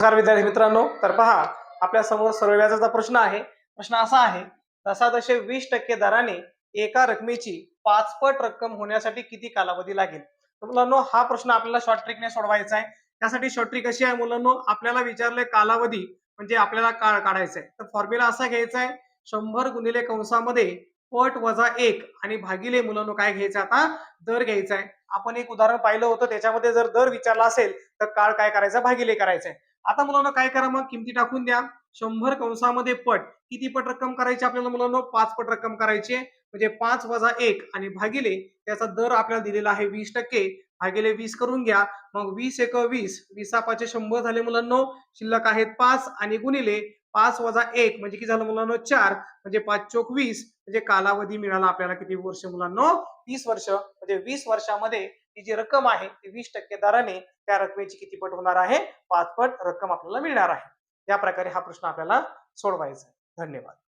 नमस्कार विद्यार्थी मित्रांनो तर पहा आपल्यासमोर सर्व व्याजाचा प्रश्न आहे. प्रश्न असा आहे तसा तसे वीस टक्के दराने एका रकमेची पाचपट रक्कम होण्यासाठी किती कालावधी लागेल? तर मुलांनो हा प्रश्न आपल्याला शॉर्ट ट्रिकने सोडवायचा आहे. त्यासाठी शॉर्ट ट्रिक अशी आहे मुलांनो आपल्याला विचारले कालावधी म्हणजे आपल्याला काळ काढायचा आहे तर फॉर्म्युला असा घ्यायचा आहे शंभर गुणिले कंसामध्ये पट वजा एक आणि भागिले मुलांनो काय घ्यायचं आता? दर घ्यायचा आहे. आपण एक उदाहरण पाहिलं होतं त्याच्यामध्ये जर दर विचारला असेल तर काळ काय करायचा? भागिले करायचा आहे. आता मुलांना काय करा मग? किमती टाकून द्या. शंभर कंसामध्ये पट. किती पट रक्कम करायची आपल्याला मुलांना? पाच पट रक्कम करायची म्हणजे पाच वजा एक आणि भागिले त्याचा दर आपल्याला दिलेला आहे वीस टक्के. भागिले वीस करून घ्या. मग वीस एक वीस. वीसा पाचशे शंभर झाले मुलांनो. शिल्लक आहेत पाच आणि गुणिले पाच वजा एक म्हणजे किती झालं मुलांनो? चार. म्हणजे पाच चोक वीस. म्हणजे कालावधी मिळाला आपल्याला किती वर्ष मुलांनो? तीस वर्ष. म्हणजे वीस वर्षामध्ये ती जी रक्कम आहे ती वीस टक्के दराने त्या रकमेची किती पट होणार आहे? पाच पट रक्कम आपल्याला मिळणार आहे. या प्रकारे हा प्रश्न आपल्याला सोडवायचा आहे. धन्यवाद.